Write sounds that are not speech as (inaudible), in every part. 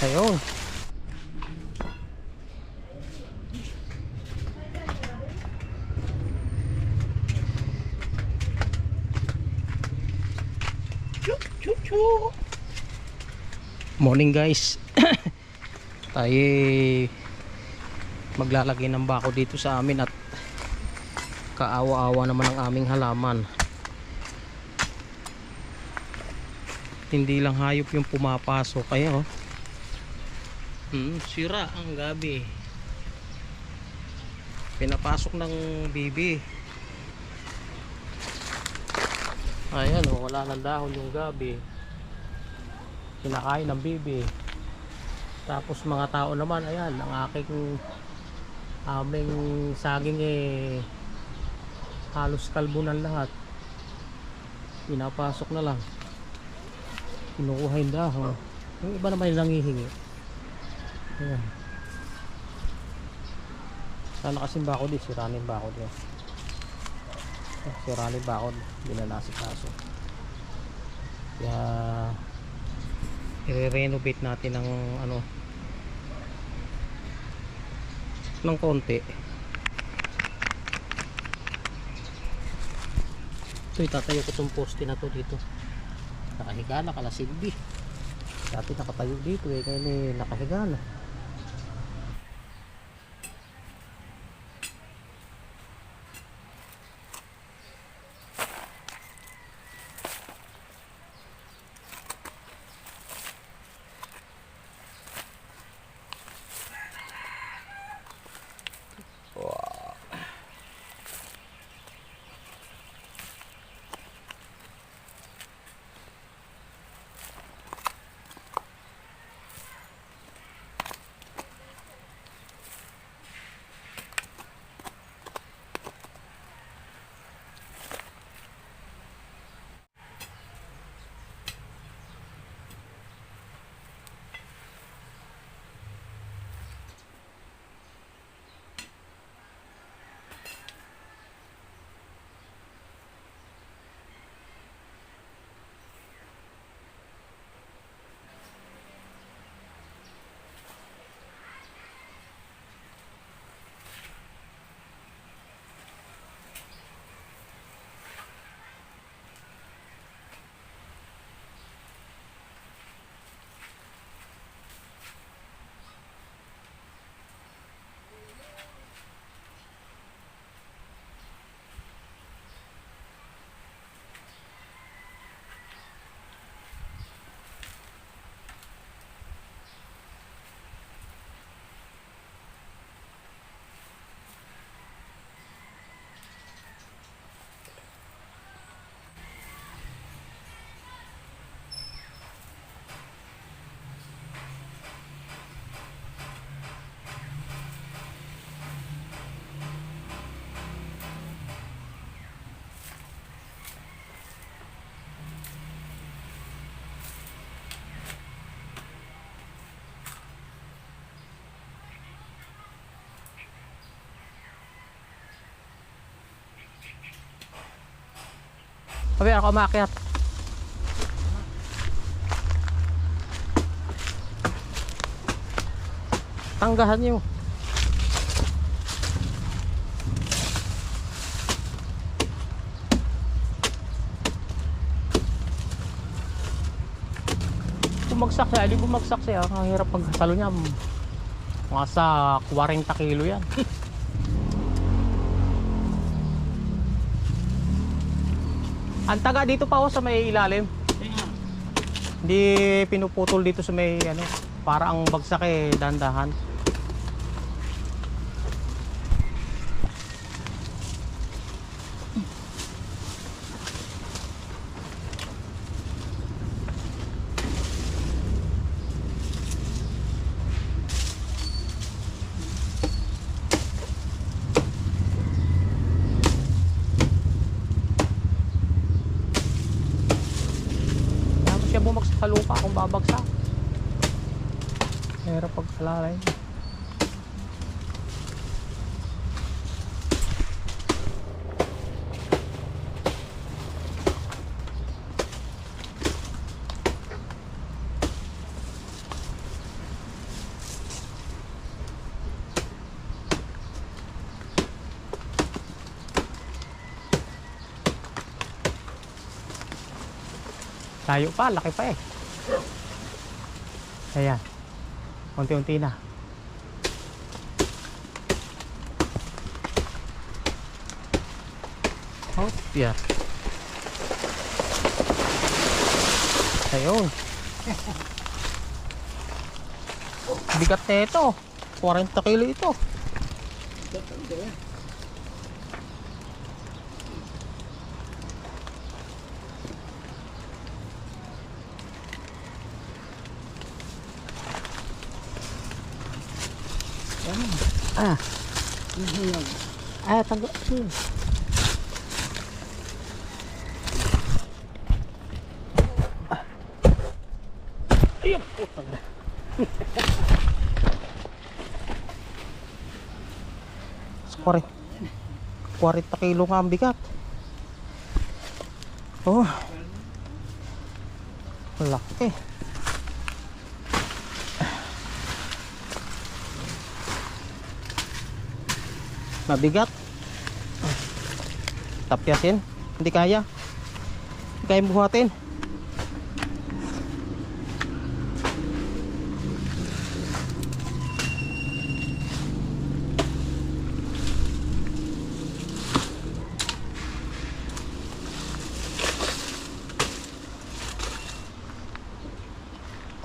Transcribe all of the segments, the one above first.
Ayun. Morning guys. (coughs) Tayo maglalagay ng bako dito sa amin at kaawa-awa naman ang aming halaman. Hindi lang hayop yung pumapasok kaya oh. Hmm, sira ang gabi. Pinapasok ng bibi. Ayan oh, wala nang dahon yung gabi. Kinakain ng bibi. Tapos mga tao naman, ayan, ang aking aming saging eh halos kalbo ng lahat. Pinapasok na lang. Kinukuha yung dahon. Yung iba naman yung nangihingi. Ayan. Sana kasing bakod eh, siranin bakod yun. Siranin bakod, hindi na nasikaso. Kaya i-renovate natin ng ano ng konti. Ito itatayo ko itong poste na to dito. Nakahiga na kala silbi. Dati nakatayo dito eh, ngayon eh nakahiga na. Sabi ako umakyat. Tanggahan niyo. Bumagsak siya, di bumagsak siya. Ang hirap pagkasalo niya. Mga sa 40 kilo yan. (laughs) Ang taga dito pa ako sa may ilalim. Hindi pinuputol dito sa may ano, para ang bagsak eh dandahan. akong babagsak pero pag alalay Tayo pa, laki pa eh. Ayan. Unti-unti na. Oh, yeah. Ayun. Bigat na ito. 40 kilo ito. Ah. Ah, tago. Hmm. Ayun, putang na. Sorry. 40 kilo nga ang bigat. Oh. Laki. Mabigat. Tapyasin. Hindi kaya. Hindi kaya buhatin.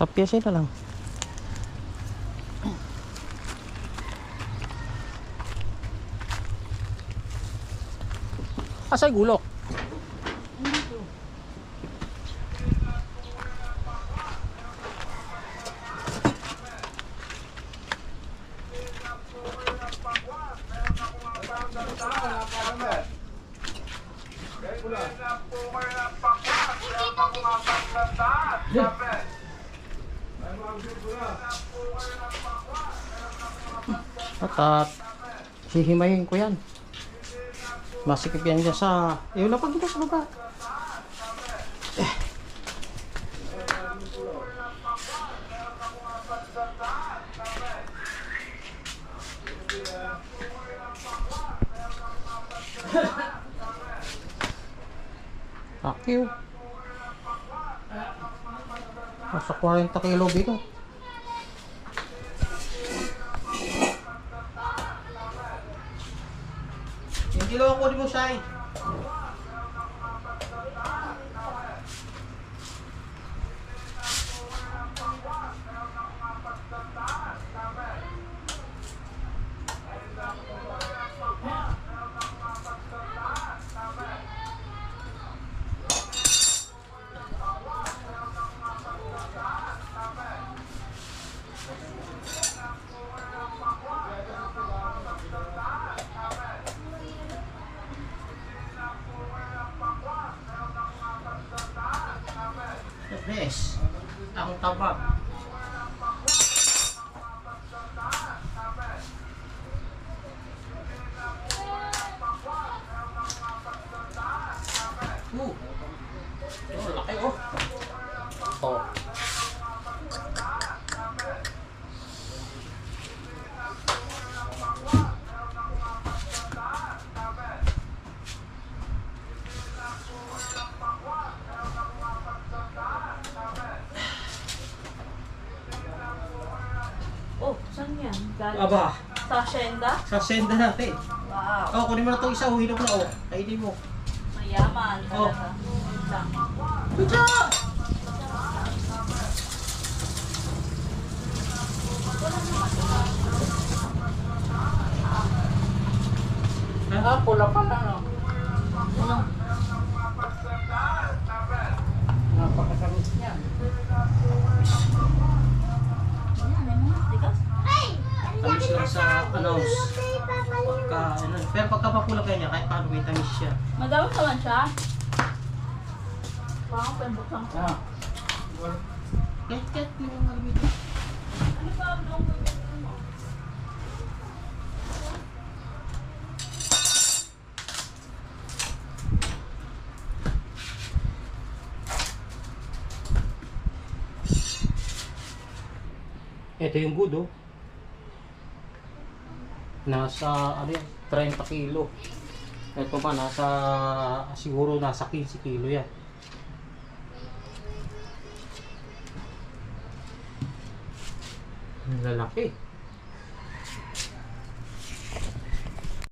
Tapyasin na lang. Asay gulok. At at hihimayin ko yan. Masikip yan dyan sa... Yun na pag dito sa baba. Eh. Akyo. Nasa 40 kilo bigat. Ang kunin mo, Yes. Ang tabak. Uh. Oh, laki. Oh. Oh, saan yan? Galing Aba, sa asyenda? sa senda natin. Wow. Oh, kunin mo na itong isa, huhilog na oh. Kainin mo. Mayaman Oh. talaga. Wait lang. Ah, pula pa na no. Ano? Napakasarap niya. Ayan, may mga tigas. Tamis lang sa announce. Pagka, ano, pero pagka mapula ganyan, kahit paano may tamis siya. Madami naman siya. Parang pembuksan ko. Ah. Kahit kahit yung mga dito. Ano ba ang long mo? Ito yung good oh nasa ano yan, 30 kilo. Ito pa nasa siguro nasa 15 kilo yan. Lalaki.